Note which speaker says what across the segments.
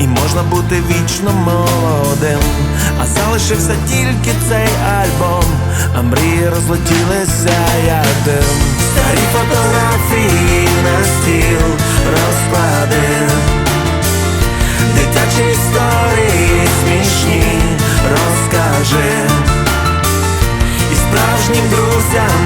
Speaker 1: і можна бути вічно молодим. А залишився тільки цей альбом, а мрії розлетілися як дим. Старі фотографії на стіл розкладив. Дитячі історії смішні розкажи І справжнім друзям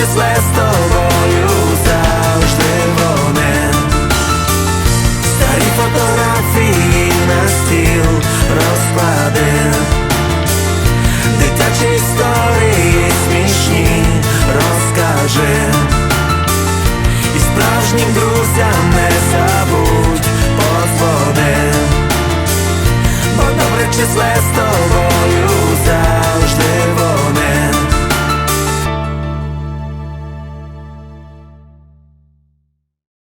Speaker 1: добре числе з